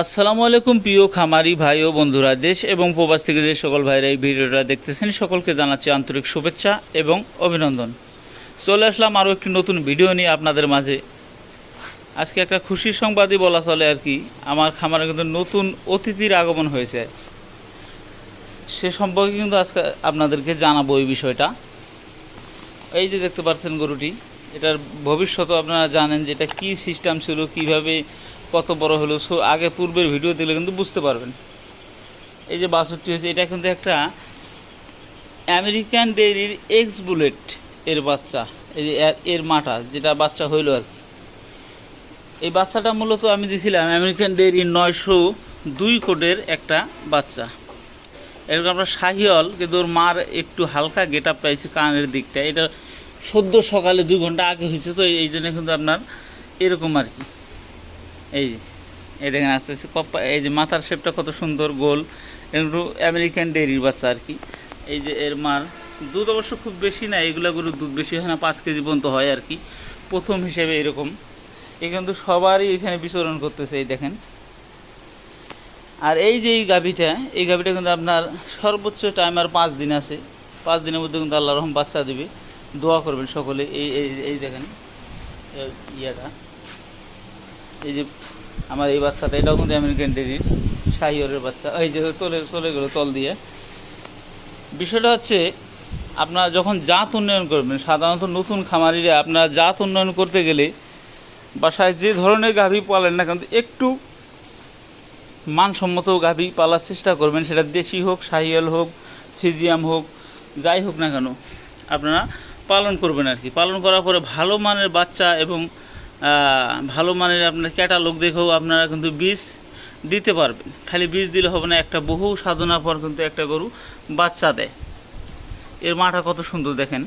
আসসালামু আলাইকুম, প্রিয় খামারি ভাই ও বন্ধুরা, দেশ এবং প্রবাস থেকে যে সকল ভাইরা এই ভিডিওটা দেখতেছেন, সকলকে জানাচ্ছি আন্তরিক শুভেচ্ছা এবং অভিনন্দন। চলে আসলাম আরও একটি নতুন ভিডিও নিয়ে আপনাদের মাঝে। আজকে একটা খুশির সংবাদই বলা চলে আর কি, আমার খামারে কিন্তু নতুন অতিথির আগমন হয়েছে। সে সম্পর্কে কিন্তু আজকে আপনাদেরকে জানাব এই বিষয়টা। এই যে দেখতে পাচ্ছেন গরুটি, এটার ভবিষ্যৎ আপনারা জানেন যে এটা কী সিস্টেম ছিল, কীভাবে কত বড় হলো, সো আগে পূর্বের ভিডিও দিলে কিন্তু বুঝতে পারবেন। এই যে বাছরটি হয়েছে, এটা কিন্তু একটা আমেরিকান ডেইরির এক্স বুলেট এর বাচ্চা, এই যে এর- মাটা যেটা বাচ্চা হইল আর কি। এই বাচ্চাটা মূলত আমি দিছিলাম আমেরিকান ডেইরির নয়শো দুই কোডের একটা বাচ্চা। এরকম আমরা শাহিওল কিন্তু ওর মার একটু হালকা গেট আপ পাইছে কানের দিকটা। এটা সদ্য সকালে দুই ঘণ্টা আগে হয়েছে, তো এই জন্য কিন্তু আপনার এরকম আর কি। এই এই দেখেন আস্তে আস্তে কপ্পা, এই যে মাথার শেপটা কত সুন্দর, গোল একটু আমেরিকান ডেয়ারির বাচ্চা আর কি। এই যে এর মার, দুধ অবশ্য খুব বেশি না, এগুলো গরুর দুধ বেশি হয় না, পাঁচ কেজি পর্যন্ত হয় আর কি। প্রথম হিসেবে এরকম। এ কিন্তু সবারই এখানে বিচরণ করতেছে, এই দেখেন। আর এই যে এই গাভিটা এই গাভিটা কিন্তু আপনার সর্বোচ্চ টাইম আর পাঁচ দিন আছে। পাঁচ দিনের মধ্যে কিন্তু আল্লাহ রহম বাচ্চা দেবে। দোয়া করবেন সকলে। এই এই দেখেন ইয়েটা। এই যে আমার এই বাচ্চাটা, এটাও কিন্তু আমেরিকান ডেরির শাহিওরের বাচ্চা। এই যে তলে চলে গেলো, তল দিয়ে। বিষয়টা হচ্ছে, আপনারা যখন জাত উন্নয়ন করবেন, সাধারণত নতুন খামারিরা আপনারা জাত উন্নয়ন করতে গেলে বাসায় যে ধরনের গাভী পালেন না কিন্তু একটু মানসম্মত গাভী পালার চেষ্টা করবেন। সেটা দেশি হোক শাহিয়াল হোক, ফিজিয়াম হোক, যাই হোক না কেন, আপনারা পালন করবেন আর কি। পালন করার পরে ভালো মানের বাচ্চা এবং ভালো মানের আপনার ক্যাটালগ দেখেও আপনারা কিন্তু বীজ দিতে পারবেন। খালি বীজ দিলে হবে না, একটা বহু সাধনা পর কিন্তু একটা গরু বাচ্চা দেয়। এর মাটা কত সুন্দর দেখেন।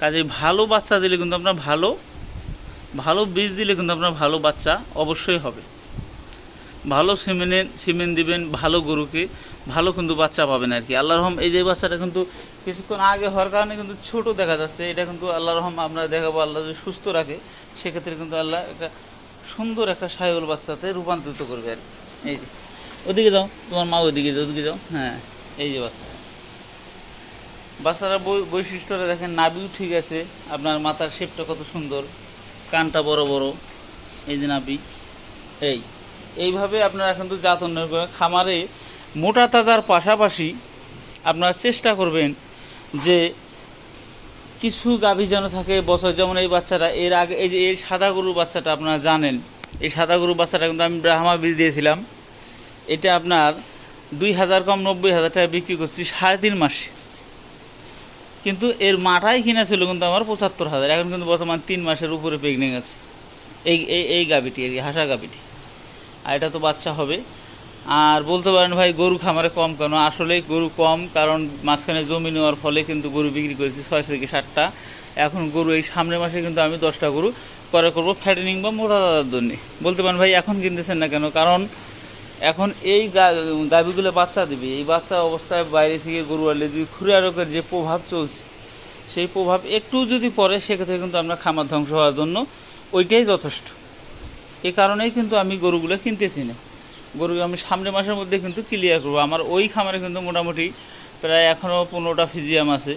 কাজে ভালো বাচ্চা দিলে কিন্তু আপনার ভালো ভালো বীজ দিলে কিন্তু আপনার ভালো বাচ্চা অবশ্যই হবে। ভালো সিমেন্ট সিমেন্ট দিবেন, ভালো গরুকে, ভালো কিন্তু বাচ্চা পাবেন আর কি। আল্লাহ রহম, এই যে বাচ্চাটা কিন্তু কিছুক্ষণ আগে হওয়ার কারণে কিন্তু ছোট দেখা যাচ্ছে। এটা কিন্তু আল্লাহ রহম আমরা দেখাবো, আল্লাহ যদি সুস্থ রাখে, সেক্ষেত্রে কিন্তু আল্লাহ একটা সুন্দর একটা সায়ল বাচ্চাতে রূপান্তরিত করবে আর। এই ওদিকে যাও, তোমার মা ওদিকে যাও ওদিকে যাও। হ্যাঁ এই যে বাচ্চা। বাচ্চারা বৈশিষ্ট্যটা দেখেন নাবিও ঠিক আছে, আপনার মাথার শেপটা কত সুন্দর, কানটা বড় বড়, এই যে নাবি এই। এইভাবে আপনারা কিন্তু জাত উন্নয়ন করেন। খামারে মোটা তাজার পাশাপাশি আপনারা চেষ্টা করবেন যে কিছু গাভী যেন থাকে, বছর যেমন এই বাচ্চাটা, এর আগে এই যে এই সাদা গরুর বাচ্চাটা আপনারা জানেন, এই সাদা গরুর বাচ্চাটা কিন্তু আমি ব্রাহ্মা বীজ দিয়েছিলাম। এটা আপনার দুই হাজার কম নব্বই হাজার টাকা বিক্রি করছি সাড়ে তিন মাসে। কিন্তু এর মাটাই কিনা ছিল কিন্তু আমার পঁচাত্তর হাজার। এখন কিন্তু বর্তমান তিন মাসের উপরে আছে এই এই এই গাভিটি আর কি হাসা গাভিটি। আর এটা তো বাচ্চা হবে। আর বলতে পারেন ভাই, গরু খামারে কম কেন? আসলেই গরু কম, কারণ মাঝখানে জমি নেওয়ার ফলে কিন্তু গরু বিক্রি করেছি ছয় থেকে সাতটা। এখন গরু এই সামনের মাসে কিন্তু আমি দশটা গরু করে করব ফ্যাটেনিং বা মোটা দাদার জন্য। বলতে পারেন ভাই, এখন কিনতেছেন না কেন? কারণ এখন এই গাভীগুলো বাচ্চা দিবে। এই বাচ্চা অবস্থায় বাইরে থেকে গরু আনলে যদি খুরা রোগের যে প্রভাব চলছে, সেই প্রভাব একটু যদি পড়ে, সেক্ষেত্রে কিন্তু আমরা খামার ধ্বংস হওয়ার জন্য ওইটাই যথেষ্ট। এ কারণেই কিন্তু আমি গরুগুলো কিনতেছি না। গরু আমি সামনের মাসের মধ্যে কিন্তু ক্লিয়ার করব। আমার ওই খামারে কিন্তু মোটামুটি প্রায় এখনও পনেরোটা ফিজিয়াম আছে।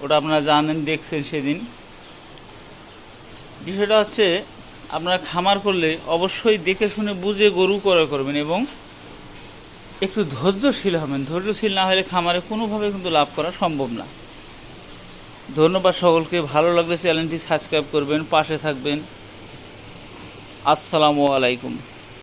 ওটা আপনারা জানেন, দেখছেন সেদিন। বিষয়টা হচ্ছে, আপনারা খামার করলে অবশ্যই দেখে শুনে বুঝে গরু করে করবেন এবং একটু ধৈর্যশীল হবেন। ধৈর্যশীল না হলে খামারে কোনোভাবে কিন্তু লাভ করা সম্ভব না। ধন্যবাদ সকলকে। ভালো লাগলে চ্যানেলটি সাবস্ক্রাইব করবেন, পাশে থাকবেন। আসসালামু আলাইকুম।